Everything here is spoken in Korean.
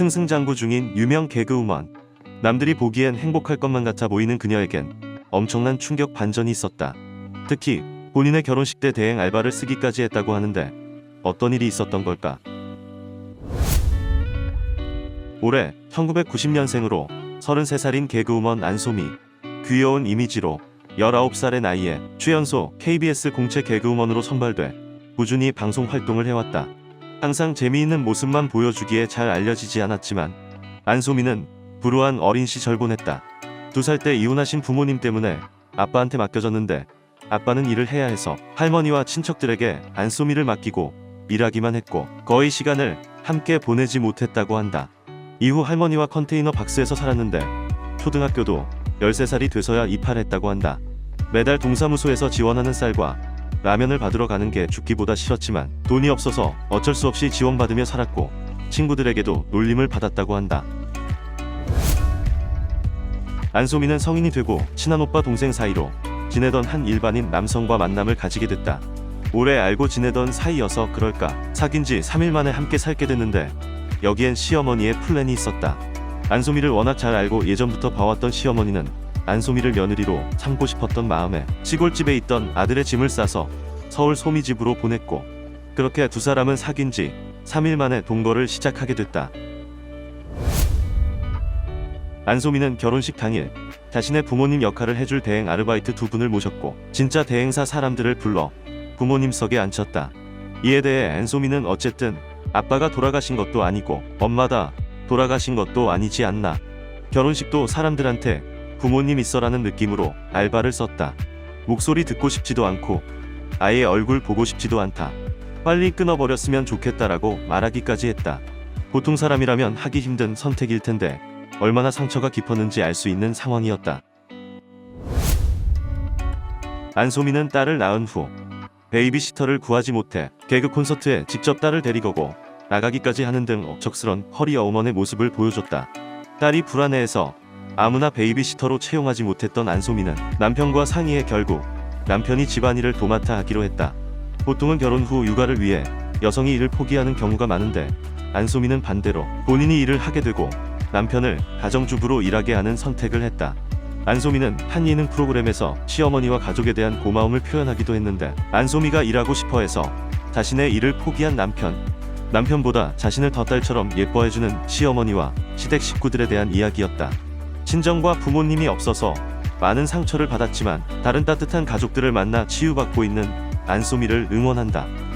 승승장구 중인 유명 개그우먼. 남들이 보기엔 행복할 것만 같아 보이는 그녀에겐 엄청난 충격 반전이 있었다. 특히 본인의 결혼식 때 대행 알바를 쓰기까지 했다고 하는데 어떤 일이 있었던 걸까? 올해 1990년생으로 33살인 개그우먼 안소미. 귀여운 이미지로 19살의 나이에 최연소 KBS 공채 개그우먼으로 선발돼 꾸준히 방송 활동을 해왔다. 항상 재미있는 모습만 보여주기에 잘 알려지지 않았지만 안소미는 불우한 어린 시절 보냈다. 두 살 때 이혼하신 부모님 때문에 아빠한테 맡겨졌는데 아빠는 일을 해야 해서 할머니와 친척들에게 안소미를 맡기고 일하기만 했고 거의 시간을 함께 보내지 못했다고 한다. 이후 할머니와 컨테이너 박스에서 살았는데 초등학교도 13살이 돼서야 입학했다고 한다. 매달 동사무소에서 지원하는 쌀과 라면을 받으러 가는 게 죽기보다 싫었지만 돈이 없어서 어쩔 수 없이 지원받으며 살았고 친구들에게도 놀림을 받았다고 한다. 안소미는 성인이 되고 친한 오빠 동생 사이로 지내던 한 일반인 남성과 만남을 가지게 됐다. 오래 알고 지내던 사이여서 그럴까 사귄 지 3일 만에 함께 살게 됐는데 여기엔 시어머니의 플랜이 있었다. 안소미를 워낙 잘 알고 예전부터 봐왔던 시어머니는 안소미를 며느리로 삼고 싶었던 마음에 시골집에 있던 아들의 짐을 싸서 서울 소미 집으로 보냈고 그렇게 두 사람은 사귄 지 3일 만에 동거를 시작하게 됐다. 안소미는 결혼식 당일 자신의 부모님 역할을 해줄 대행 아르바이트 두 분을 모셨고 진짜 대행사 사람들을 불러 부모님 석에 앉혔다. 이에 대해 안소미는 어쨌든 아빠가 돌아가신 것도 아니고 엄마다 돌아가신 것도 아니지 않나. 결혼식도 사람들한테 부모님 있어라는 느낌으로 알바를 썼다. 목소리 듣고 싶지도 않고 아예 얼굴 보고 싶지도 않다. 빨리 끊어버렸으면 좋겠다라고 말하기까지 했다. 보통 사람이라면 하기 힘든 선택일 텐데 얼마나 상처가 깊었는지 알 수 있는 상황이었다. 안소미는 딸을 낳은 후 베이비시터를 구하지 못해 개그 콘서트에 직접 딸을 데리고 고 나가기까지 하는 등 억척스런 허리 어머의 모습을 보여줬다. 딸이 불안해해서 아무나 베이비시터로 채용하지 못했던 안소미는 남편과 상의해 결국 남편이 집안일을 도맡아 하기로 했다. 보통은 결혼 후 육아를 위해 여성이 일을 포기하는 경우가 많은데 안소미는 반대로 본인이 일을 하게 되고 남편을 가정주부로 일하게 하는 선택을 했다. 안소미는 한 예능 프로그램에서 시어머니와 가족에 대한 고마움을 표현하기도 했는데 안소미가 일하고 싶어 해서 자신의 일을 포기한 남편 남편보다 자신을 더 딸처럼 예뻐해주는 시어머니와 시댁 식구들에 대한 이야기였다. 친정과 부모님이 없어서 많은 상처를 받았지만 다른 따뜻한 가족들을 만나 치유받고 있는 안소미를 응원한다.